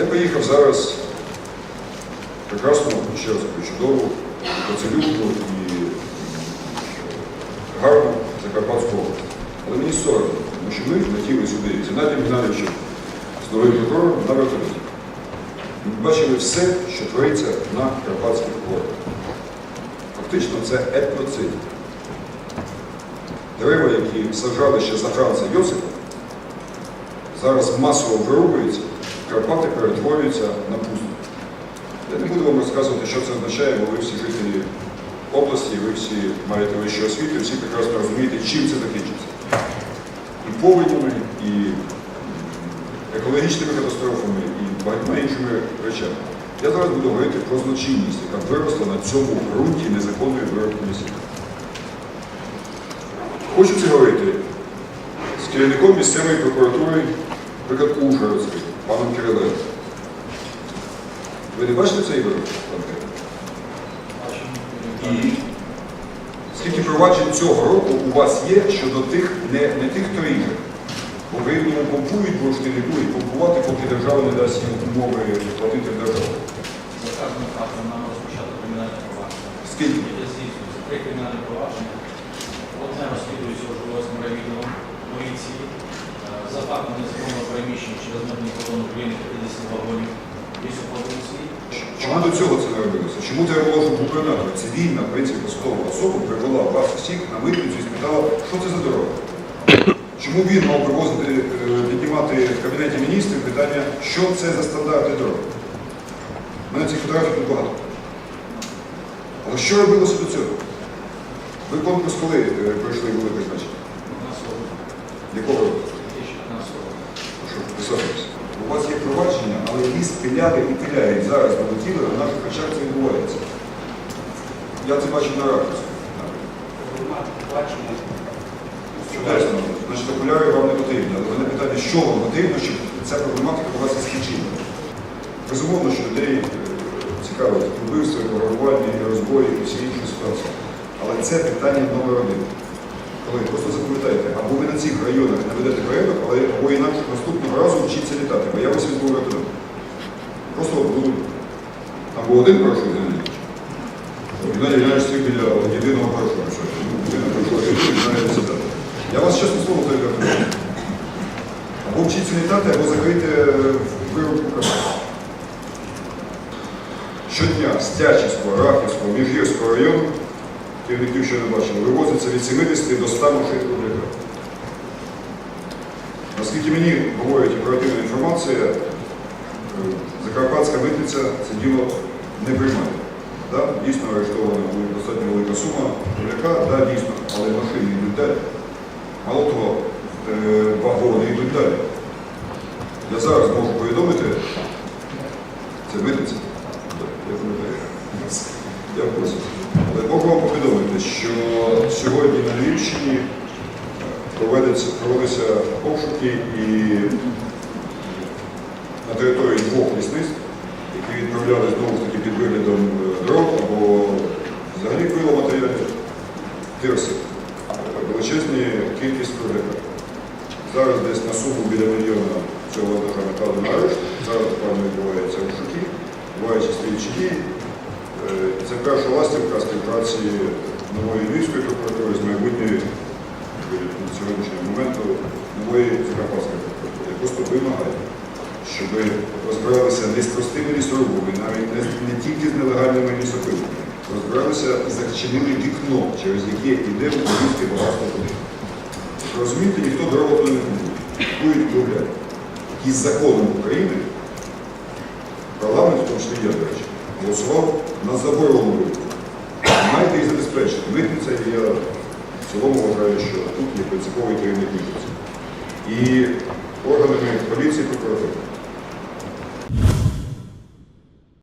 Я поїхав зараз прекрасну, ще раз чудову, поцілювку і гарну Закарпатську область. Але мені соромно, тому що ми летіли сюди з Геннадієм Геннадійовичем, з новим прокурором на вертольоті. Ми бачили все, що твориться на Карпатських горах. Фактично це етноцид. Дерева, які саджали ще за Франца Йосипа, зараз масово вирубуються, Карпати перетворюються на пусту. Я не буду вам розказувати, що це означає, бо ви всі жителі області, ви всі маєте вищу освіту, всі прекрасно розумієте, чим це закінчиться. І повенями, і екологічними катастрофами, і багатьма іншими речами. Я зараз буду говорити про злочинність, яка виросла на цьому ґрунті незаконної виробки лісів. Хочу це говорити з керівником місцевої прокуратури, наприклад, Ужгородської, паном Кириленко. Ви не бачите цей вирок, пан Кирило? І скільки проваджень цього року у вас є щодо тих, не, не тих, хто ріже. Бо ви ну, помпують, бо ж не будуть помпувати, поки держава не дасть їм умови платити в державу. За кожним фактом нам розпочати кримінальне провадження. Скільки? Три кримінальне провадження. Фактом незаконного переміщення через митний кордон України 50 вагонів лісопродукції. Чому до цього це не робилося? Чому треба було, губернатор, цивільна, в принципі, посадова особа привела вас всіх на митницю і спитала, що це за дорога? Чому він мав привозити, е, піднімати в кабінеті міністрів питання, що це за стандарти дороги? У мене цих фотографій тут багато. Але що робилося до цього? Ви конкурс коли е, пройшли? На сьогодні, Якого року? 2015 року. Що підписатися? У вас є провадження, але ліс пиляли і пиляють. Зараз налетіли, на наших очах це відбувається. Я це бачу на ракурсі. Чудесно. Значить, окуляри вам не потрібні. Але мене питання, що вам потрібно, щоб ця проблематика була заскінчена? Безумовно, що людей е, цікавить вбивство, пограбування, розбої і всі інші ситуації. Але це питання номер один. Коли просто запам'ятайте, або ви на цих районах не ведете порядок, але або інакше наступного разу вчіться літати, бо я вас візьму вертольот. Просто буду. Там був один парашут, Геннадійович стоїть біля єдиного не. Я вас чесно слово вертольот. Або вчіться літати, або закрийте виробку капіталу. Щодня з Тячівського, Рахівського, Міжгірського району, керівників, що не бачили, вивозиться від 70 до 100 машин кругляка. Наскільки мені говорить оперативна інформація, е, Закарпатська митниця це діло не приймає. Да? Дійсно арештована була достатньо велика сума кругляка, да, дійсно, але машини йдуть далі. Мало того, е, вагони йдуть далі. Я зараз можу повідомити, це митниця. Я пам'ятаю. Я в. Але можу вам повідомити, що сьогодні на Львівщині проводяться обшуки і на території двох лісництв, які відправляли знову ж таки під виглядом е, дров або взагалі пило матеріалів. Е, Величезні кількість кругляка. Зараз десь на суму біля мільйона цього вантажа накладено на арешт. Зараз певно відбуваються обшуки, слідчі дії. Е, Це перша ластівка співпраці нової Львівської прокуратури з майбутньої від сьогоднішнього моменту нової Закарпатської прокуратури. Просто вимагаю, щоб розбиралися не з простими лісорубами, навіть не, не тільки з нелегальними лісопилами, розбиралися і зачинили вікно, через яке йде українське багатство туди. Розумієте, ніхто дорогу не купує. Купують кругляк. І з законом України парламент, в тому числі я, до речі, голосував на заборону. Маєте їх забезпечити. Митниця, і я в цілому вважаю, що тут є принциповий керівник митниці. І органами поліції прокуратури.